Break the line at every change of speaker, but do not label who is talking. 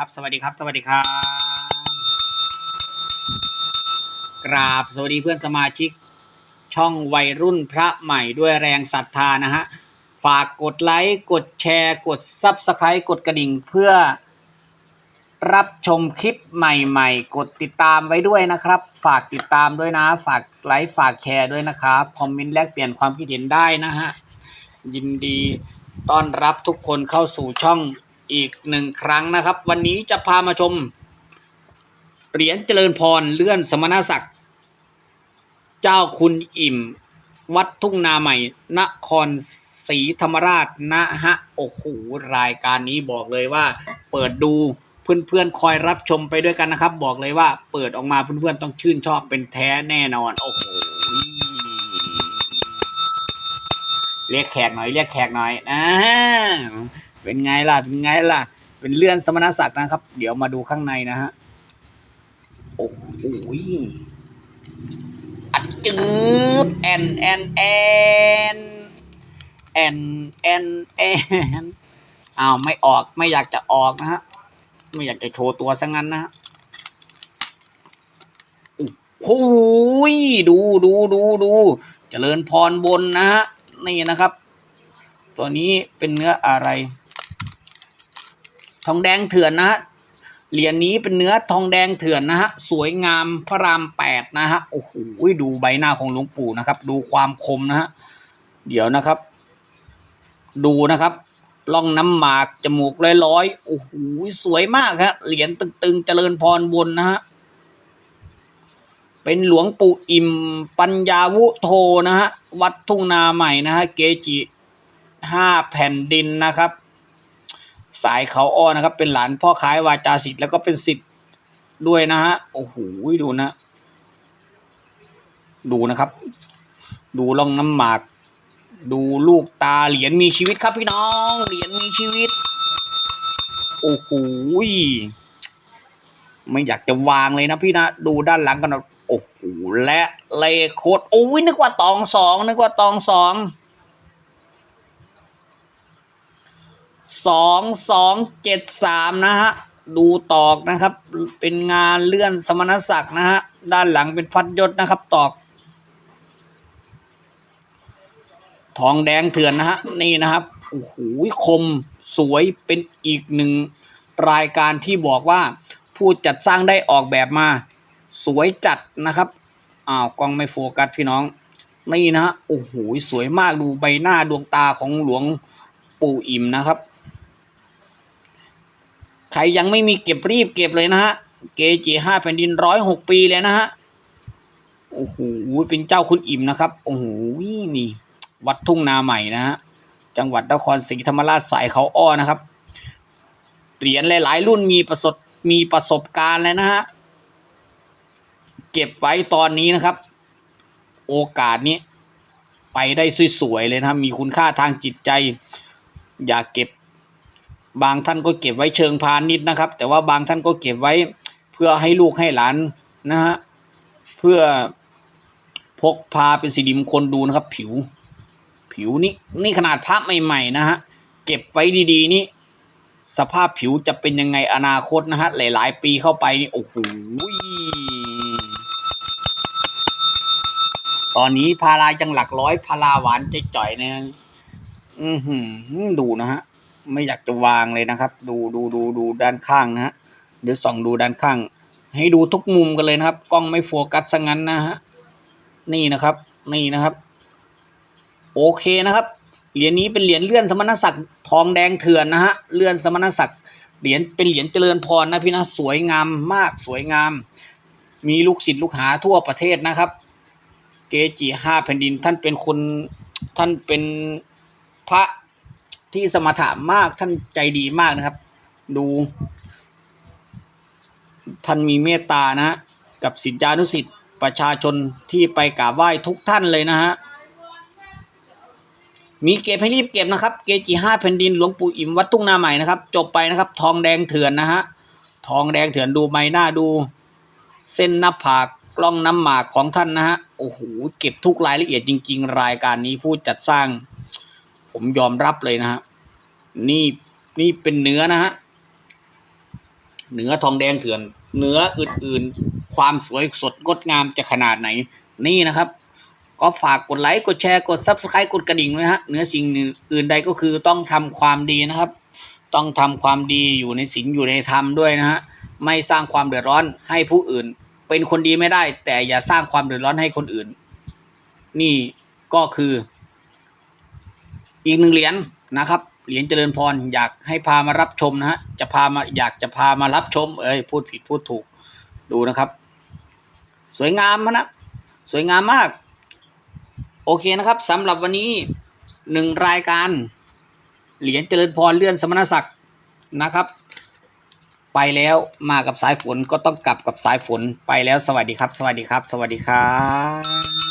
ครับ สวัสดีครับ สวัสดีครับ กราบสวัสดีเพื่อนสมาชิก ช่องวัยรุ่นพระใหม่ด้วยแรงศรัทธานะฮะ ฝากกดไลค์กดแชร์ กด Subscribe กดกระดิ่งเพื่อ รับชมคลิปใหม่ๆ กดติดตามไว้ด้วยนะครับ ฝากติดตามด้วยนะ ฝากไลค์ฝากแชร์ด้วยนะครับ คอมเมนต์แลกเปลี่ยนความคิดเห็นได้นะฮะ ยินดีต้อนรับทุกคนเข้าสู่ช่อง อีกหนึ่งครั้งนะครับ วันนี้จะพามาชม เหรียญเจริญพรเลื่อนสมณศักดิ์ เจ้าคุณอิ่ม วัดทุ่งนาใหม่ นครศรีธรรมราชนะฮะ โอ้โห รายการนี้บอกเลยว่า เปิดดูเพื่อนๆ คอยรับชมไปด้วยกันนะครับ บอกเลยว่าเปิดออกมาเพื่อนๆ ต้องชื่นชอบเป็นแท้แน่นอนโอ้ เรียกแขกหน่อยเรียกแขกหน่อยอ่าเป็นไงล่ะเป็นไงล่ะ เป็นเลื่อนสมณศักดิ์นะครับ เดี๋ยวมาดูข้างในนะฮะโอ้โหอัดจืบแอนแอนแอนแอนแอนแอนอ้าวไม่ออกไม่อยากจะออกนะฮะไม่อยากจะโชว์ตัวซะงั้นนะฮะโอ้โหดูดูดูดูเจริญพรบนนะฮะ นี่นะครับ ตัวนี้เป็นเนื้ออะไร ทองแดงเถื่อนนะฮะเหรียญนี้เป็นเนื้อทองแดงเถื่อนนะฮะสวยงามพระรามแปดนะฮะโอ้โหดูใบหน้าของหลวงปู่นะครับ ดูความคมนะฮะเดี๋ยวนะครับ ดูนะครับล่องน้ำหมากจมูกร้อยๆโอ้โหสวยมากครับเหรียญตึงๆเจริญพรบนนะฮะ เป็นหลวงปู่อิ่มปัญญาวุโทนะฮะวัดทุ่งนาใหม่นะฮะเกจิห้าแผ่นดินนะครับ สายเขาอ้อนะครับ เป็นหลานพ่อค้ายวาจาสิทธิ์แล้วก็เป็นสิทธิ์ด้วยนะฮะโอ้โหดูนะ ดูนะครับ ดูล่องน้ำหมาก ดูลูกตาเหรียญมีชีวิตครับพี่น้องเหรียญมีชีวิตโอ้โหไม่อยากจะวางเลยนะพี่นะ ดูด้านหลังกันนะ อ้โหและเลโคดโอ้ยนึกว่าตองสองนึกว่าตองสองสองสองเจ็ดสามนะฮะดูตอกนะครับ เป็นงานเลื่อนสมณศักดิ์นะฮะด้านหลังเป็นพัดยศนะครับตอก ทองแดงเถื่อนนะฮะนี่นะครับโอ้โหคมสวยเป็นอีกหนึ่งรายการที่บอกว่าผู้จัดสร้างได้ออกแบบมา สวยจัดนะครับอ้าวกล้องไม่โฟกัสพี่น้อง นี่นะฮะโอ้โหสวยมากดูใบหน้าดวงตาของหลวงปู่อิ่มนะครับ ใครยังไม่มีเก็บรีบเก็บเลยนะฮะเกจิห้าแผ่นดินร้อยหกปีเลยนะฮะโอ้โหเป็นเจ้าคุณอิ่มนะครับโอ้โหนี่วัดทุ่งนาใหม่นะฮะจังหวัดนครศรีธรรมราชสายเขาอ้อนะครับเหรียญหลาย ๆ รุ่นมีประสบมีประสบการณ์เลยนะฮะ เก็บไว้ตอนนี้นะครับ โอกาสนี้ ไปได้สวยๆเลยนะครับ มีคุณค่าทางจิตใจ อย่าเก็บบางท่านก็เก็บไว้เชิงพาณิชย์นะครับ แต่ว่าบางท่านก็เก็บไว้เพื่อให้ลูกให้หลานนะฮะเพื่อพกพาเป็นสิริมงคลดูนะครับ ผิว ผิวนี่นี่ขนาดภาพใหม่ๆนะฮะเก็บไว้ดีๆนี่สภาพผิวจะเป็นยังไงอนาคตนะฮะหลายๆ ปีเข้าไปนี่โอ้โห ตอนนี้พารายังหลักร้อยพาราหวานใจจ่อยเนี่ยอือหือดูนะฮะ ไม่อยากจะวางเลยนะครับ ดูดูดูดูด้านข้างนะฮะเดี๋ยวส่องดูด้านข้าง ให้ดูทุกมุมกันเลยนะครับ กล้องไม่โฟกัสซะงั้นนะฮะนี่นะครับ นี่นะครับ โอเคนะครับเหรียญนี้เป็นเหรียญเลื่อนสมณศักดิ์ทองแดงเถื่อนนะฮะเลื่อนสมณศักดิ์เหรียญเป็นเหรียญเจริญพรนะพี่นะสวยงามมากสวยงาม มีลูกศิษย์ลูกหาทั่วประเทศนะครับ เกจิห้าแผ่นดินท่านเป็นคนท่านเป็นพระที่สมถะมากท่านใจดีมากนะครับ ดู ท่านมีเมตตานะ กับศิษยานุศิษย์ประชาชนที่ไปกราบไหว้ทุกท่านเลยนะฮะมีเก็บให้รีบเก็บนะครับ เกจิห้าแผ่นดินหลวงปู่อิ่มวัดทุ่งนาใหม่นะครับ จบไปนะครับ ทองแดงเถื่อนนะฮะทองแดงเถื่อนดูใบหน้าดู เส้นหน้าผาก กล้องน้ำหมากของท่านนะฮะโอ้โหเก็บทุกรายละเอียดจริง ๆ รายการนี้ผู้จัดสร้าง ผมยอมรับเลยนะฮะนี่นี่เป็นเนื้อนะฮะเนื้อทองแดงเถื่อน เนื้ออื่นๆ ความสวยสดงดงามจะขนาดไหน นี่นะครับ ก็ฝากกดไลค์กดแชร์กด subscribe กดกระดิ่งไว้ฮะเนื้อสิ่งอื่นใดก็คือต้องทำความดีนะครับ ต้องทำความดีอยู่ในศีลอยู่ในธรรมด้วยนะฮะไม่สร้างความเดือดร้อนให้ผู้อื่น เป็นคนดีไม่ได้ แต่อย่าสร้างความเดือดร้อนให้คนอื่น นี่ก็คือ อีกหนึ่งเหรียญนะครับ เหรียญเจริญพรอยากให้พามารับชมนะฮะจะพามาอยากจะพามารับชม เอ้ยพูดผิดพูดถูกดูนะครับ สวยงามนะสวยงามมาก โอเคนะครับสำหรับวันนี้หนึ่งรายการ เหรียญเจริญพรเลื่อนสมณศักดิ์นะครับ ไปแล้วมากับสายฝนก็ต้องกลับกับสายฝนไปแล้วสวัสดีครับ สวัสดีครับ สวัสดีครับ